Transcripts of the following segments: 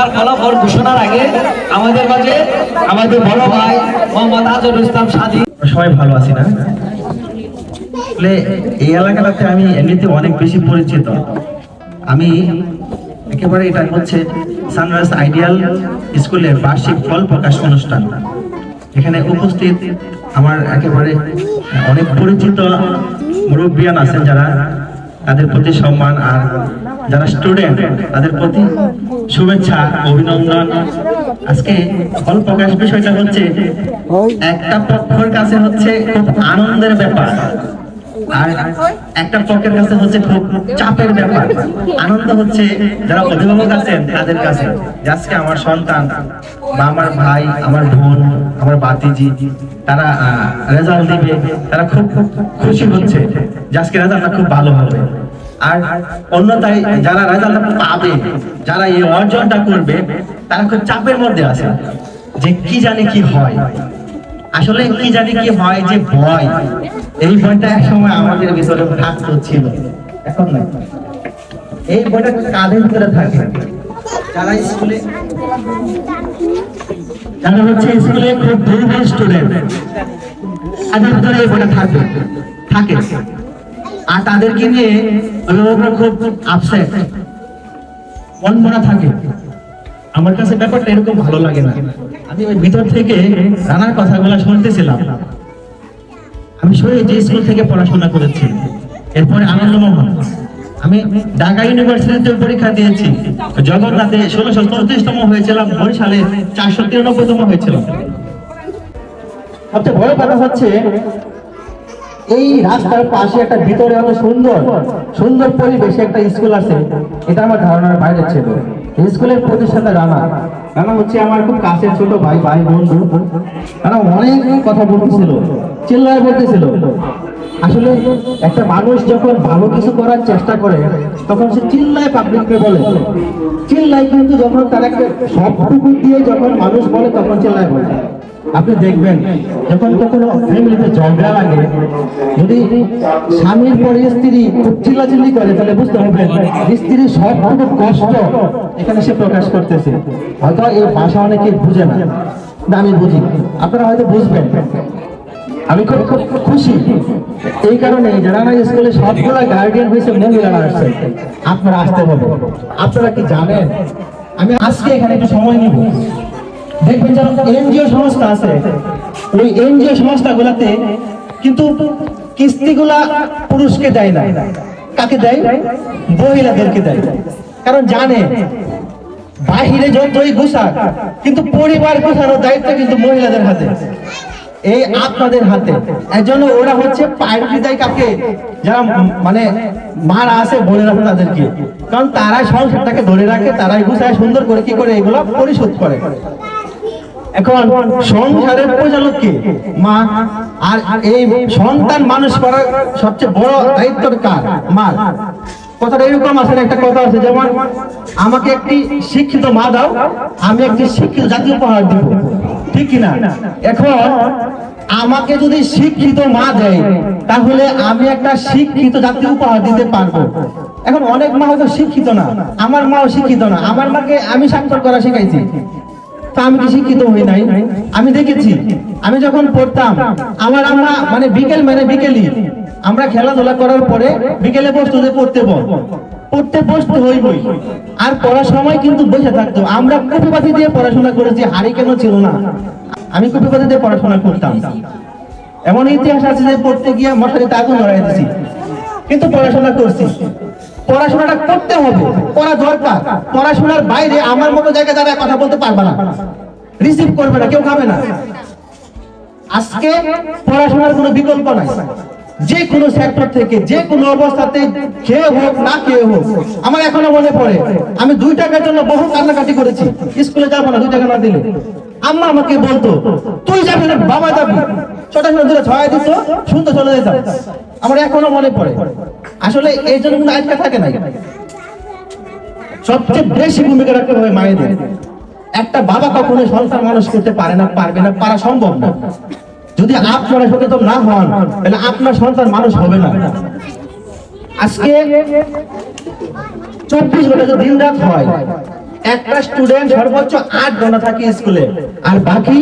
পরীক্ষার ফলাফল ঘোষণার আগে আমাদের মাঝে আমাদের বড় ভাই মোহাম্মদ আজরুল ইসলাম সাদি। সবাই ভালো আছি না? এই এলাকাটাতে আমি এমনিতে অনেক বেশি পরিচিত। আমি একেবারে এটা হচ্ছে সানরাইজ আইডিয়াল স্কুলের বার্ষিক ফল প্রকাশ অনুষ্ঠান। এখানে উপস্থিত আমার একেবারে অনেক পরিচিত মুরব্বিয়ান আছেন যারা, তাদের প্রতি সম্মান আর যারা স্টুডেন্ট তাদের প্রতি শুভেচ্ছা, অভিনন্দন। আজকে ফল প্রকাশ বিষয়টা হচ্ছে, একটা পক্ষের কাছে হচ্ছে খুব আনন্দের ব্যাপার একটা পক্ষের কাছে হচ্ছে খুব চাপের ব্যাপার। আনন্দ হচ্ছে যারা অভিভাবক আছেন, তাদের কাছে। আজকে আমার সন্তান বা আমার ভাই, আমার বোন, আমার বাতিজি তারা রেজাল্ট দিবে, তারা খুব খুব খুশি হচ্ছে যে আজকে রেজাল্টটা খুব ভালো হবে। আর অন্যথায় যারা রেজাল্টটা পাবে, যারা এই অর্জনটা করবে, তারা খুব চাপের মধ্যে আছে যে কি জানি কি হয়। আসলে কি জানি কি হয় যে ভয়। এই ভয়টা এক সময় আমাদের ভিতরে থাকতো ছিল এখন নাই। এই ভয়টা কাদের ভিতরে থাকে? যারা স্কুলে যারা হচ্ছে স্কুলে খুব দুর্বল স্টুডেন্ট তাদের ভিতরে এই ভয়টা থাকে থাকে। আর তাদেরকে নিয়ে অভিভাবকরা খুব আপসেট মন মরা থাকে। আমার কাছে ব্যাপারটা এরকম ভালো লাগে না। আমি ওই ভিতর থেকে রানার কথাগুলো শুনতেছিলাম। আমি শহীদ যে স্কুল থেকে পড়াশোনা করেছি। এরপরে আনন্দমোহন আমি ঢাকা ইউনিভার্সিটিতে পরীক্ষা দিয়েছি। জগন্নাথে ষোলোশো চৌত্রিশতম হয়েছিলাম, বরিশালে চারশো তিরানব্বইতম হয়েছিলাম। সবচেয়ে বড় কথা হচ্ছে এই রাস্তার পাশে একটা ভিতরে এত সুন্দর সুন্দর পরিবেশে, একটা স্কুল আছে। এটা আমার ধারণার বাইরে ছিল। স্কুলের প্রতিষ্ঠাতা রানা। রানা হচ্ছে আমার খুব কাছের ছোট ভাই ভাই, বন্ধু। রানা অনেক কথা বলতেছিল, চিল্লায় বলতেছিল। আসলে একটা মানুষ যখন ভালো কিছু করার চেষ্টা করে, তখন সে চিল্লায় পাবলিককে বলে। চিল্লায় কিন্তু যখন তার একটা সবটুকু দিয়ে যখন মানুষ বলে, তখন চিল্লায় বলে। আপনি দেখবেন, যখন কখনো ফ্যামিলিতে ঝগড়া লাগে, যদি স্বামীর পরে স্ত্রী খুব চিল্লাচিল্লি করে, তাহলে বুঝতে হবে স্ত্রীর সব রকম কষ্ট এখানে সে প্রকাশ করতেছে। হয়তো এই ভাষা অনেকে বুঝে না। আমি বুঝি। আপনারা হয়তো বুঝবেন। আমি খুব খুব খুশি। এই কারণে যারা না স্কুলে সবগুলা গার্ডিয়ান হয়েছে, মহিলারা আসছে। আপনারা আসতে হবে আপনারা কি জানেন? আমি আজকে এখানে একটু সময় নিব। দেখবেন যেন এনজিও সংস্থা আছে। ওই এনজিও সংস্থাগুলোতে কিন্তু কিস্তিগুলা পুরুষকে দেয় না। কাকে দেয়? মহিলাদেরকে দেয়। কারণ জানে, বাহিরে যতই গুছাক, কিন্তু পরিবার গুছানোর দায়িত্ব কিন্তু মহিলাদের হাতে। এই আপনাদের হাতে। এর জন্য ওরা হচ্ছে প্রায়োরিটি দেয় কাকে? যারা মানে মারা আছে বলে রাখে তাদেরকে। কারণ তারাই সংসারটাকে ধরে রাখে, তারাই গুছায় সুন্দর করে কি করে এগুলো পরিশোধ করে। এখন সংসারের পরিচালক কে মা, আর এই সন্তান মানুষ করার সবচেয়ে বড় দায়িত্ব কার? মা কথাটা এরকম আছে একটা কথা আছে, যেমন আমাকে একটি শিক্ষিত মা দাও, আমি একটি শিক্ষিত জাতি উপহার দিব। ঠিক কিনা? এখন আমাকে যদি শিক্ষিত মা দেয়, তাহলে আমি একটা শিক্ষিত জাতি উপহার দিতে পারব। এখন অনেক মা হয়তো শিক্ষিত না, আমার মাও শিক্ষিত না, আমার মাকে আমি স্বাক্ষর করা শিখাইছি। তা আমি কি শিক্ষিত হই নাই? আমি দেখেছি, আমি যখন পড়তাম, আমার আম্মা মানে বিকেল মানে বিকেলই, আমরা খেলাধুলা করার পরে বিকেলে বসতো যে পড়তে বল। পড়তে বসতে হইবই আর পড়ার সময় কিন্তু বসে থাকতো। আমরা কপিপাতি দিয়ে পড়াশোনা করেছি, হারি কেন ছিল না। আমি কপিপাতি দিয়ে পড়াশোনা করতাম। এমন ইতিহাস আছে যে পড়তে গিয়ে মশারিতে আগুন ধরাই দিছি কিন্তু পড়াশোনা করছি। পড়াশোনাটা করতে হবে, করা দরকার। পড়াশোনার বাইরে আমার মতো জায়গায় দাঁড়ায় কথা বলতে পারবে না। রিসিভ করবে না, কেউ খাবে না। আজকে পড়াশোনার কোনো বিকল্প নাই। যে কোনো সেক্টর থেকে, যে কোনো অবস্থাতে খেয়ে হোক, না খেয়ে হোক, আমার এখনও মনে পড়ে, আমি দুই টাকার জন্য বহু কান্নাকাটি করেছি। স্কুলে যাব না, দুই টাকা না দিলে। আম্মা আমাকে বলতো, তুই যাবি না, বাবা যাবি। ছোট ছোট দূরে ছয় দিত শুনতে চলে যেতাম। আমার এখনও মনে পড়ে। আসলে এই জন্য কিন্তু আজকে থাকে নাই। সবচেয়ে বেশি ভূমিকা রাখতে হবে মায়েদের। একটা বাবা কখনো সংসার মানুষ করতে পারে না, পারবে না, পারা সম্ভব না। যদি আপনারা সচেতন না হন, তাহলে আপনার সন্তান মানুষ হবে না। আজকে চব্বিশ ঘণ্টা দিন রাত হয়, একটা স্টুডেন্ট সর্বোচ্চ আট ঘণ্টা থাকে স্কুলে আর বাকি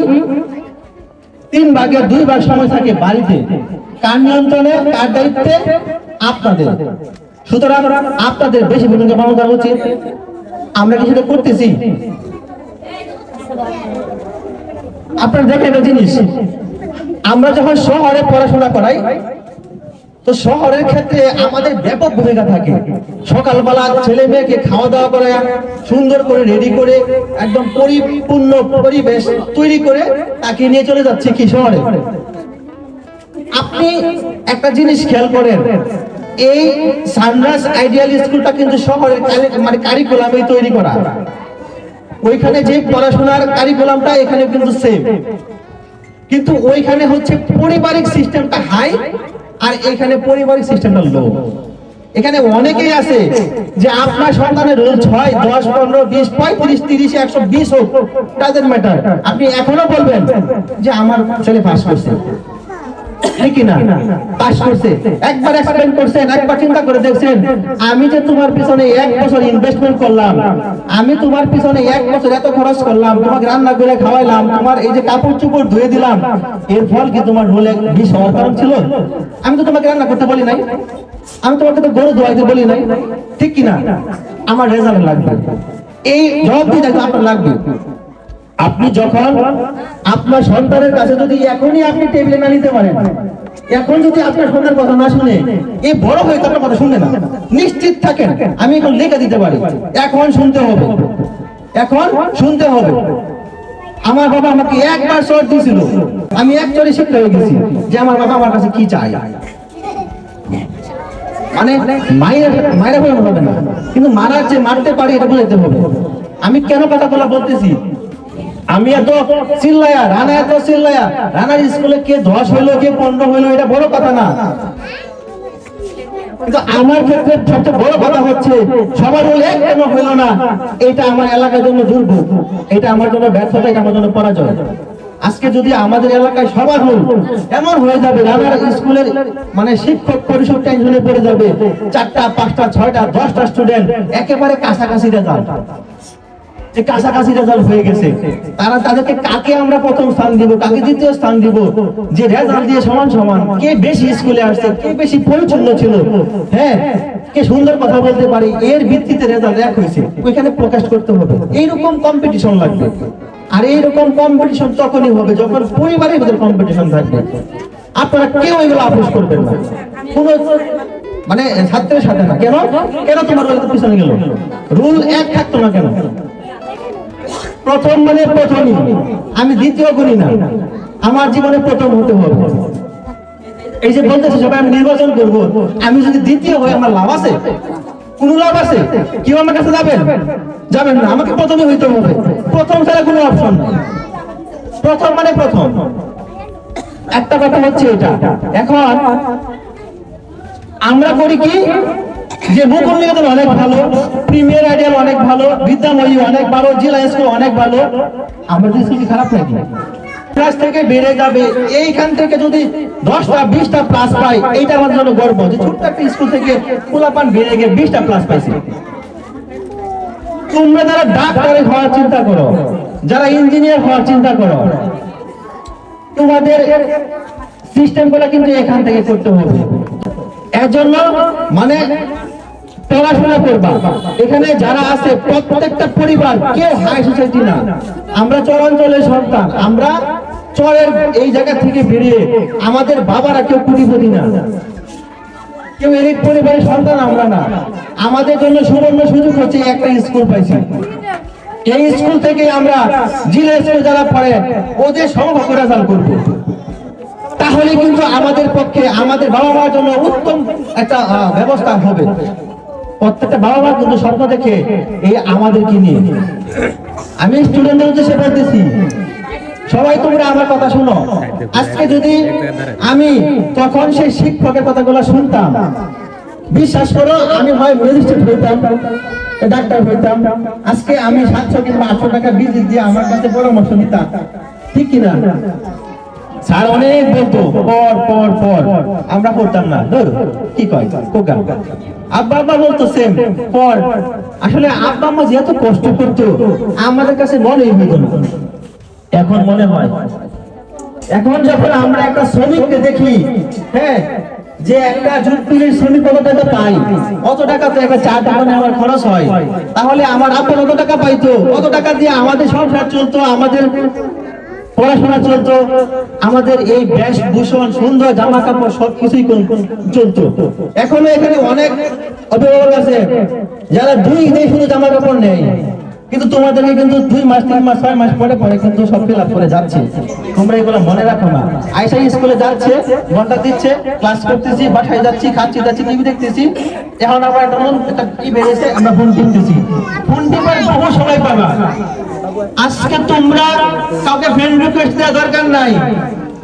তিন ভাগের দুই ভাগ সময় থাকে বাড়িতে। কার নিয়ন্ত্রণে, কার দায়িত্বে? আপনাদের। সুতরাং আপনাদের বেশি ভূমিকা পালন করা উচিত। আমরা কি সেটা করতেছি? আপনারা দেখেন একটা জিনিস। আমরা যখন শহরে পড়াশোনা করাই, তো শহরের ক্ষেত্রে আমাদের ব্যাপক ভূমিকা থাকে। সকালবেলা ছেলে মেয়েকে খাওয়া দাওয়া করে, সুন্দর করে রেডি করে, একদম পরিপূর্ণ পরিবেশ তৈরি করে তাকে নিয়ে চলে যাচ্ছে কি শহরে। আপনি একটা জিনিস খেয়াল করেন, এই সানরাইজ আইডিয়াল স্কুলটা কিন্তু শহরের মানে কারিকুলামে তৈরি করা। ওইখানে যে পড়াশোনার কারিকুলামটা এখানে কিন্তু সেম কিন্তু ওইখানে হচ্ছে পারিবারিক সিস্টেমটা হাই আর এখানে পারিবারিক সিস্টেমটা লো। এখানে অনেকেই আছে যে আপনার সন্তানের রোল ছয়, দশ, পনেরো, বিশ, পঁয়ত্রিশ, তিরিশ, একশো, বিশ হোক তাদের ম্যাটার আপনি এখনও বলবেন যে আমার ছেলে পাস করছে। আমি যে তোমার পিছনে এক বছর ইনভেস্টমেন্ট করলাম, আমি তোমার পিছনে এক বছর এত খরচ করলাম, তোমাকে রান্না করে খাওয়াইলাম, তোমার এই যে কাপড় চোপড় ধুয়ে দিলাম, এর ফল কি তোমার রোলে বিষ হওয়ার কারণ ছিল? আমি তো তোমাকে রান্না করতে বলি নাই। আমি তোমাকে তো গরু ধোয়াইতে বলি নাই। ঠিক কি না আমার রেজাল্ট লাগবে। এই জবাবদিহিতা আপনার লাগবে। আপনি যখন আপনার সন্তানের কাছে যদি এখনই আপনি টেবিলে না নিতে পারেন, এখন যদি আপনার সন্তান কথা না শুনে এই বড় হয়ে আপনার কথা শুনবে না। নিশ্চিত থাকেন, আমি এখন লেখা দিতে পারি। এখন শুনতে হবে। এখন শুনতে হবে। আমার বাবা আমাকে একবার শর্ট দিয়েছিল। আমি এক চরে শিখতে হয়ে গেছি যে আমার বাবা আমার কাছে কি চাই মানে মায়ের মায়ের বলে হবে না। কিন্তু মারার যে মারতে পারি এটা বুঝাইতে হবে। আমি কেন কথাগুলো বলতেছি? আমি এত চিল্লায়া, রানা এত চিল্লায়া, রানার স্কুলে কে দশ হইল, কে পনেরো হইল, এটা বড় কথা না। আমার ক্ষেত্রে সবচেয়ে বড় কথা হচ্ছে, সবার বলে কেন হইল না, এটা আমার এলাকার জন্য দুর্ভোগ। এটা আমার জন্য ব্যর্থতা, এটা আমার জন্য পরাজয়। আজকে যদি আমাদের এলাকায় সবার হল এমন হয়ে যাবে, রানার স্কুলের মানে শিক্ষক পরিষদ টেনশনে পড়ে যাবে, চারটা, পাঁচটা, ছয়টা, দশটা স্টুডেন্ট একেবারে কাছাকাছি রেজাল্ট যে কাছাকাছি রেজাল্ট হয়ে গেছে, তারা তাদেরকে কাকে আমরা প্রথম স্থান দিব, কাকে দ্বিতীয় স্থান দিব? যে রেজাল্ট দিয়ে সমান সমান, কে বেশি স্কুলে আসছে, কে বেশি পরিচ্ছন্ন ছিল? হ্যাঁ কে সুন্দর কথা বলতে পারে, এর ভিত্তিতে রেজাল্ট এক হয়েছে, ওইখানে প্রকাশ করতে হবে। এইরকম কম্পিটিশন লাগবে। আর এইরকম কম্পিটিশন তখনই হবে যখন পরিবারের ভিতরে কম্পিটিশন থাকবে। আপনারা কেউ এগুলো আপোষ করবেন না। কোনো মানে ছাত্রের সাথে না। কেন? কেন তোমার পিছনে গেল? রুল এক থাকতো না কেন? প্রথম মানে প্রথমই। আমি দ্বিতীয় করি না। আমার জীবনে প্রথম হতে হবে। এই যে বলতেছে সবাই আমি নির্বাচন করব। আমি যদি দ্বিতীয় হই, আমার লাভ আছে? কোন লাভ আছে? কেউ আমার কাছে যাবেন যাবেন না। আমাকে প্রথমে হইতে হবে। প্রথম ছাড়া কোনো অপশন প্রথম মানে প্রথম। একটা কথা হচ্ছে এটা। এখন আমরা করি কি? যে মুকুল অনেক ভালো, প্রিমিয়ার আইডিয়াল অনেক ভালো, বিদ্যাময়ী অনেক ভালো, জেলা স্কুল অনেক ভালো। আমরা স্কুল খারাপ থেকে যারা হওয়ার চিন্তা করো, যারা ইঞ্জিনিয়ার হওয়ার চিন্তা করো, তোমাদের কিন্তু এখান থেকে করতে হবে। এর জন্য মানে পড়াশোনা করবা। এখানে যারা আছে, প্রত্যেকটা পরিবার, কেউ হাই সোসাইটি না। আমরা চরাঞ্চলের সন্তান, আমরা চরের এই জায়গা থেকে বেরিয়ে আমাদের বাবারা কেউ কোটিপতি না। কেউ এলিট পরিবারের সন্তান আমরা না। আমাদের জন্য সুবর্ণ সুযোগ হচ্ছে একটা স্কুল পাইছি। এই স্কুল থেকে আমরা জিলা স্কুল যারা পড়ে, ওদের রেজাল্ট করব। তাহলে কিন্তু আমাদের পক্ষে, আমাদের বাবা মার জন্য উত্তম একটা ব্যবস্থা হবে। প্রত্যেকটা বাবা মা কিন্তু স্বপ্ন দেখে, এই আমাদেরকে নিয়ে। আমি স্টুডেন্টদের উদ্দেশ্যে বলতেছি সবাই তোমরা আমার কথা শুনো। আজকে যদি আমি তখন সেই শিক্ষকের কথাগুলো শুনতাম, বিশ্বাস করো, আমি হয় ম্যাজিস্ট্রেট হইতাম, ডাক্তার হইতাম। আজকে আমি সাতশো কিংবা আটশো টাকা বিজিট দিয়ে আমার কাছে পরামর্শ নিতাম। ঠিক কিনা? স্যার, অনেক বলতো। পর পর পর। আমরা না। ধর, কি কয়? কোকা। আব্বা আব্বা বলতো সেম পর। আসলে আব্বা, আম্মা যেহেতু কষ্ট করতো, আমাদের কাছে মনেই হইতো না এখন মনে হয়। এখন যখন আমরা একটা শ্রমিককে দেখি হ্যাঁ যে একটা জুটপিলির শ্রমিক কত টাকা পাই অত টাকা তো একটা চা দোকানে আমার খরচ হয়। তাহলে আমার আব্বা কত টাকা পাইতো? কত টাকা দিয়ে আমাদের সংসার চলতো? আমাদের পড়াশোনা চলতো। আমাদের এই বেশভূষণ, সুন্দর জামা কাপড় সবকিছুই চলতো। এখনও এখানে অনেক অভিভাবক আছে যারা দুই দিন শুধু জামা কাপড় নেই কিন্তু তোমাদেরকে কিন্তু দুই মাস, তিন মাস, ছয় মাস পরে পরে কিন্তু সব ফিল আপ করে যাচ্ছে। তোমরা এগুলো মনে রাখো না। আয়সা স্কুলে যাচ্ছে, ঘণ্টা দিচ্ছে ক্লাস করতেছি, বাসায় যাচ্ছি, খাচ্ছি যাচ্ছি টিভি দেখতেছি। এখন আবার একটা একটা কি বেড়েছে, আমরা ফোন কিনতেছি ফোন টিপার বহু সময় পাবা। আজকে তোমরা কাউকে ফ্রেন্ড রিকোয়েস্ট দেওয়া দরকার নাই।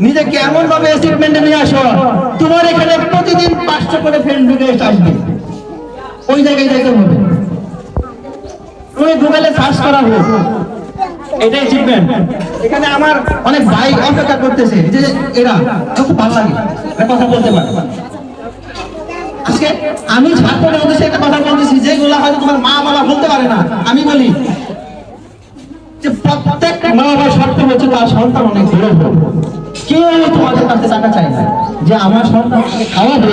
নিজেকে এমন ভাবে অ্যাচিভমেন্টে নিয়ে আসো, তোমার এখানে প্রতিদিন পাঁচশো করে ফ্রেন্ড রিকোয়েস্ট আসবে। ওই জায়গায় যেতে হবে। তুমি গুগলে সার্চ করা হোক। এটাই অ্যাচিভমেন্ট এখানে আমার অনেক ভাই অপেক্ষা করতেছে যে এরা খুব ভালো লাগে কথা বলতে পারে। আজকে আমি ঝাড়খণ্ডের উদ্দেশ্যে একটা কথা বলতেছি যেগুলো হয়তো তোমার মা বাবা বলতে পারে না। আমি বলি যে প্রত্যেক মা বাবার শর্ত হচ্ছে তার সন্তান অনেক হোক। কেউ তোমাদের কাছে টাকা চায় না। যে আমার সন্তানকে খাওয়াবে,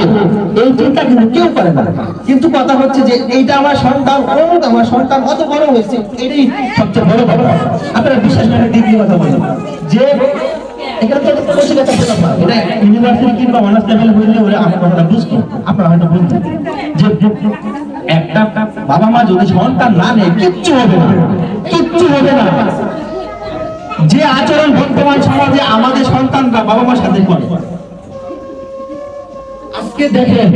এই চিন্তা কিন্তু কেউ করে না। কিন্তু কথা হচ্ছে যে এইটা আমার সন্তান হোক, আমার সন্তান অত বড় হয়েছে, এটাই সবচেয়ে বড় কথা আপনারা বিশেষ করে দিদি কথা বলেন যে একটা বাবা মা যদি সন্তান না নেয়, কিচ্ছু হবে না। কিচ্ছু হবে না। যে আচরণ বর্তমান সমাজে আমাদের সন্তানরা বাবা মার সাথে করে। আজকে দেখেন,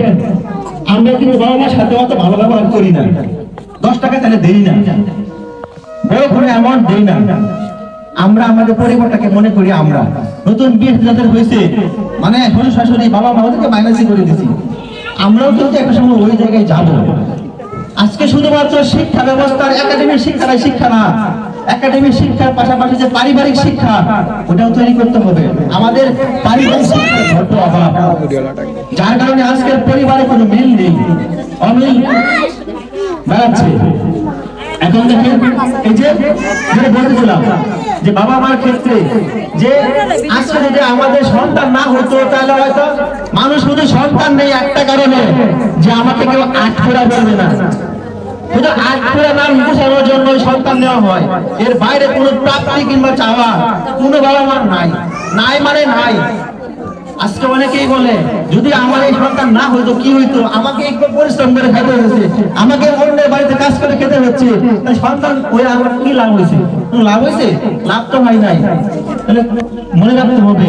আমরা কিন্তু বাবা মার সাথে অত ভালো ব্যবহার করি না। দশ টাকা তাহলে দেই না। বড় করে অ্যামাউন্ট দেই না। আমরা আমাদের পরিবারটাকে মনে করি আমরা। নতুন বিয়ে যাদের হয়েছে মানে শ্বশুর শাশুড়ি বাবা মা ওদেরকে মাইনাসই করে দিছি। আমরাও কিন্তু একটা সময় ওই জায়গায় যাব। আজকে শুধুমাত্র শিক্ষা ব্যবস্থার একাডেমিক শিক্ষাটাই শিক্ষা না। একাডেমিক শিক্ষার পাশাপাশি যে পারিবারিক শিক্ষা, ওটাও তৈরি করতে হবে। আমাদের পারিবারিক শিক্ষার বড্ড অভাব। যার কারণে আজকের পরিবারে কোনো মিল নেই, অমিল বেড়াচ্ছে। এখন দেখেন, এই যে, যেটা বলতেছিলাম যে বাবা মার ক্ষেত্রে যে আজকে যদি আমাদের সন্তান না হতো, তাহলে হয়তো মানুষ শুধু সন্তান নেই, একটা কারণে যে আমাকে কেউ আট ফেরা বলবে না। সন্তান মানে যদি আমাকে করে অন্যের বাড়িতে কাজ করে খেতে হচ্ছে। সন্তান আমার কি লাভ হয়েছে? লাভ হয়েছে? লাভ তো হয় নাই। মনে রাখতে হবে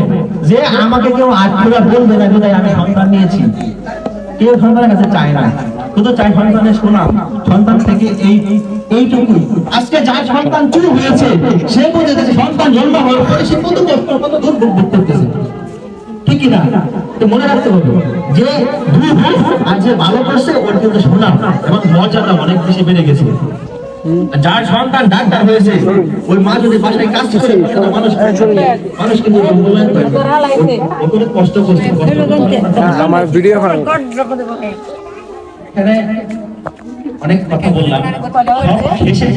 যে আমাকে কেউ আত্মীয়রা বলবে না যে আমি সন্তান নিয়েছি। কেউ সন্তানের কাছে চায় না। শুধু চাই সন্তানের শোনাম সন্তান থেকে এই এইটুকুই। আজকে যার সন্তান চুরি হয়েছে সে বুঝেছে সন্তান জন্ম হওয়ার পরে সে কত কষ্ট কত দুর্ভোগ ভোগ করতেছে। ঠিক কিনা তো মনে রাখতে হবে যে দুই ভাই আর যে ভালো করছে ওর কিন্তু শোনা এবং মর্যাদা অনেক বেশি বেড়ে গেছে। যার সন্তান ডাক্তার হয়েছে ওই মা যদি বাসায় কাজ করে তাহলে মানুষ মানুষ কিন্তু মূল্যায়ন করে না। ও- ও কোনো কষ্ট করছে আমার ভিডিও এখানে অনেক কথা বললাম।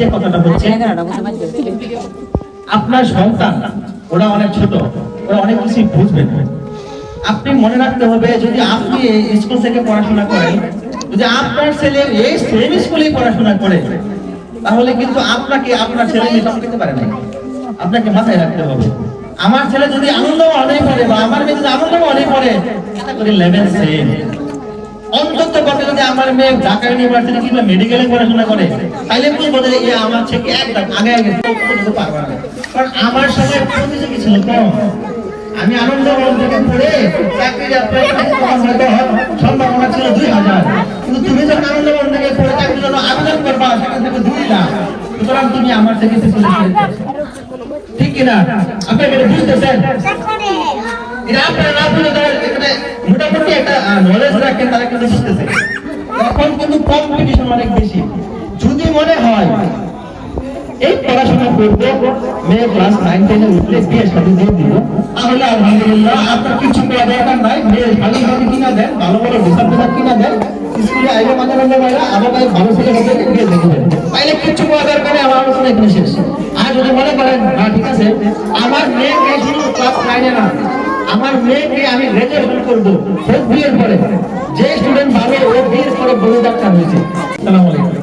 যে কথাটা হচ্ছে, আপনার সন্তান, ওরা অনেক ছোট, ওরা অনেক কিছু বুঝবে আপনি মনে রাখতে হবে, যদি আপনি স্কুল থেকে পড়াশোনা করেন, যদি আপনার ছেলে এই সেম স্কুলে পড়াশোনা করে, তাহলে কিন্তু আপনাকে আপনার ছেলে পারে না আপনাকে মাথায় রাখতে হবে। আমার ছেলে যদি আনন্দ অনেক পড়ে বা আমার মেয়ে যদি আনন্দ অনেক পড়ে করে সেম অন্তত পক্ষে যদি আমার মেয়ে ঢাকা ইউনিভার্সিটি কিংবা মেডিকেলে পড়াশোনা করে তাহলে বুঝব যে এ আমার থেকে একদম আগে আগে পৌঁছতে পারবে না। কারণ আমার সঙ্গে প্রতিযোগী ছিল কম আমি আনন্দ থেকে পড়ে চাকরি apply হয়তো সম্ভাবনা ছিল দুই হাজার। কিন্তু তুমি যখন আনন্দ থেকে পড়ে চাকরির জন্য আবেদন করবা সেখান থেকে দুই লাখ। সুতরাং তুমি আমার থেকে। ঠিক কিনা? আপনি এটা বুঝতেছেন? এটা আপনারা না বুঝলে তারা এখানে মোটামুটি একটা নলেজ রাখেন তারা কিন্তু বুঝতেছে। এখন কিন্তু কম্পিটিশন অনেক বেশি। যদি মনে হয়, এই পড়াশোনা করব, মেয়ে ক্লাস নাইন টেনে উঠলে বিয়ে সাথে দিয়ে দিল তাহলে আলহামদুলিল্লাহ আপনার কিছু করা দরকার নাই। মেয়ে ভালো ভাবে কিনা দেন, ভালো ভালো পোশাক পোশাক কিনা দেন স্কুলে আইলে মাঝে মাঝে বাইরা আমার ভাই ভালো ছেলে হবে বিয়ে দেখে দেন। তাইলে কিছু করা দরকার নেই, আমার আলোচনা এখানে শেষ। আর যদি মনে করেন না ঠিক আছে, আমার মেয়ে শুধু ক্লাস নাইনে না আমার মেয়েকে আমি গ্রেজের করব হোক বিয়ের পরে। যে স্টুডেন্ট ভালো ও বিয়ের পরে বলে ডাক্তার হয়েছে। আলাইকুম।